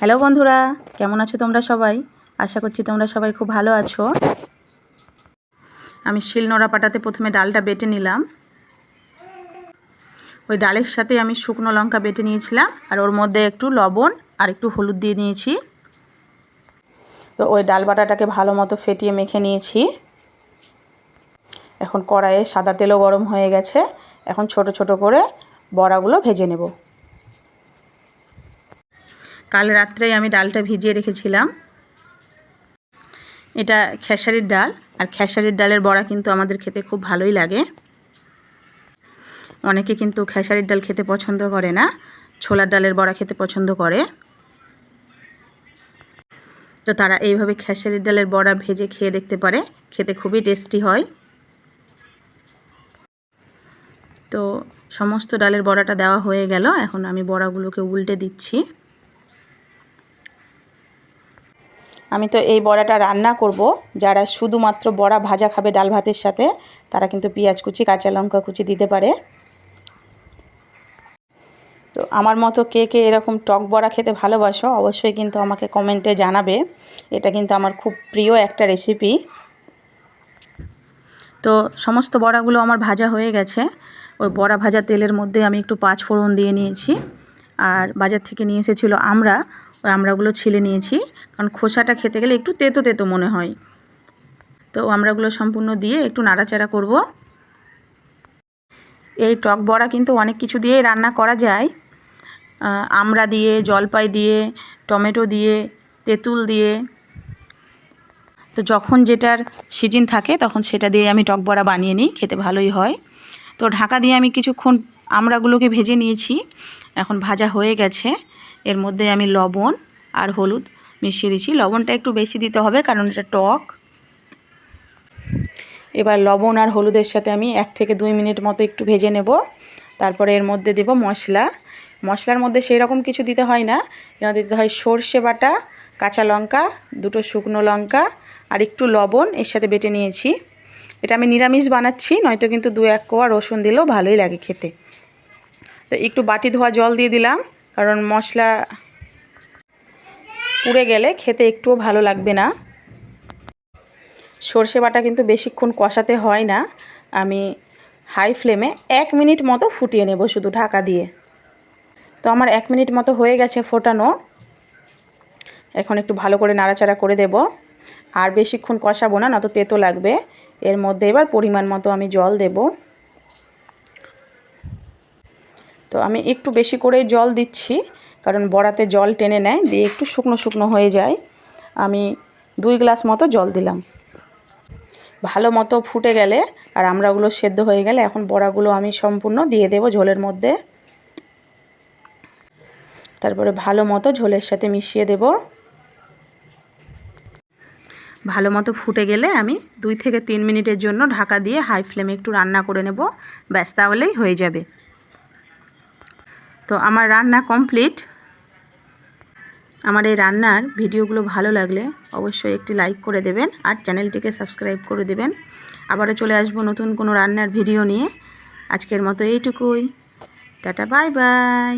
Hello বন্ধুরা, কেমন আছো তোমরা সবাই? আশা করছি তোমরা সবাই খুব ভালো আছো। আমি শিলনোড়া পাটাতে প্রথমে ডালটা বেটে নিলাম। ওই ডালের সাথে আমি শুকনো লঙ্কা বেটে নিয়েছিলাম, আর ওর মধ্যে একটু লবণ আর একটু হলুদ দিয়ে নিয়েছি। তো ওই ডাল বাটাটাকে ভালো মতো ফেটিয়ে মেখে নিয়েছি। এখন কড়াইয়ে সাদা তেলও গরম হয়ে গেছে। এখন ছোট ছোট করে বড়াগুলো ভেজে নেব। কাল রাত্রেই আমি ডালটা ভিজিয়ে রেখেছিলাম। এটা খেসারির ডাল, আর খেসারির ডালের বড়া কিন্তু আমাদের খেতে খুব ভালোই লাগে। অনেকে কিন্তু খেসারির ডাল খেতে পছন্দ করে না, ছোলার ডালের বড়া খেতে পছন্দ করে। তো তারা এইভাবে খেসারির ডালের বড়া ভেজে খেয়ে দেখতে পারে, খেতে খুবই টেস্টি হয়। তো সমস্ত ডালের বড়াটা দেওয়া হয়ে গেল, এখন আমি বড়াগুলোকে উল্টে দিচ্ছি। আমি তো এই বড়াটা রান্না করব। যারা শুধুমাত্র বড়া ভাজা খাবে ডাল ভাতের সাথে, তারা কিন্তু পেঁয়াজ কুচি, কাঁচা লঙ্কা কুচি দিতে পারে। তো আমার মতো কে কে এরকম টক বড়া খেতে ভালোবাসো, অবশ্যই কিন্তু আমাকে কমেন্টে জানাবে। এটা কিন্তু আমার খুব প্রিয় একটা রেসিপি। তো সমস্ত বড়াগুলো আমার ভাজা হয়ে গেছে। ওই বড়া ভাজা তেলের মধ্যে আমি একটু পাঁচ ফোড়ন দিয়ে নিয়েছি। আর বাজার থেকে নিয়ে এসেছিল আমরা। ওই আমড়াগুলো ছিলে নিয়েছি, কারণ খোসাটা খেতে গেলে একটু তেতো তেতো মনে হয়। তো আমড়াগুলো সম্পূর্ণ দিয়ে একটু নাড়াচাড়া করব। এই টক বড়া কিন্তু অনেক কিছু দিয়েই রান্না করা যায়। আমড়া দিয়ে, জলপাই দিয়ে, টমেটো দিয়ে, তেঁতুল দিয়ে। তো যখন যেটার সিজন থাকে, তখন সেটা দিয়ে আমি টক বড়া বানিয়ে নিই, খেতে ভালোই হয়। তো ঢাকা দিয়ে আমি কিছুক্ষণ আমড়াগুলোকে ভেজে নিয়েছি। এখন ভাজা হয়ে গেছে। এর মধ্যে আমি লবণ আর হলুদ মিশিয়ে দিচ্ছি। লবণটা একটু বেশি দিতে হবে কারণ এটা টক। এবার লবণ আর হলুদের সাথে আমি এক থেকে দুই মিনিট মতো একটু ভেজে নেব। তারপরে এর মধ্যে দেব মশলা। মশলার মধ্যে সেই রকম কিছু দিতে হয় না। এর দিতে হয় সর্ষে বাটা, কাঁচা লঙ্কা, দুটো শুকনো লঙ্কা আর একটু লবণ এর সাথে বেটে নিয়েছি। এটা আমি নিরামিষ বানাচ্ছি, নয়তো কিন্তু দু এক কোয়া রসুন দিলেও ভালোই লাগে খেতে। তো একটু বাটি ধোয়া জল দিয়ে দিলাম। কারণ মশলা পুড়ে গেলে খেতে একটুও ভালো লাগবে না। সর্ষে বাটা কিন্তু বেশিক্ষণ কষাতে হয় না। আমি হাই ফ্লেমে এক মিনিট মতো ফুটিয়ে নেব শুধু ঢাকা দিয়ে। তো আমার এক মিনিট মতো হয়ে গেছে ফোটানো। এখন একটু ভালো করে নাড়াচাড়া করে দেব। আর বেশিক্ষণ কষাবো না নয়তো তেতো লাগবে। এর মধ্যে এবার পরিমাণ মতো আমি জল দেব। তো আমি একটু বেশি করে জল দিচ্ছি, কারণ বড়াতে জল টেনে নেয়, দিয়ে একটু শুকনো শুকনো হয়ে যায়। আমি দুই গ্লাস মতো জল দিলাম। ভালো মতো ফুটে গেলে আর আমড়াগুলো সেদ্ধ হয়ে গেলে এখন বড়াগুলো আমি সম্পূর্ণ দিয়ে দেব ঝোলের মধ্যে। তারপরে ভালো মতো ঝোলের সাথে মিশিয়ে দেব। ভালো মতো ফুটে গেলে আমি দুই থেকে তিন মিনিটের জন্য ঢাকা দিয়ে হাই ফ্লেমে একটু রান্না করে নেব। ব্যাস, তাহলেই হয়ে যাবে। তো আমার রান্না কমপ্লিট। আমার এই রান্নার ভিডিওগুলো ভালো লাগলে অবশ্যই একটি লাইক করে দেবেন আর চ্যানেলটিকে সাবস্ক্রাইব করে দেবেন। আবারও চলে আসব নতুন কোনো রান্নার ভিডিও নিয়ে। আজকের মতো এইটুকুই। Tata, bye bye.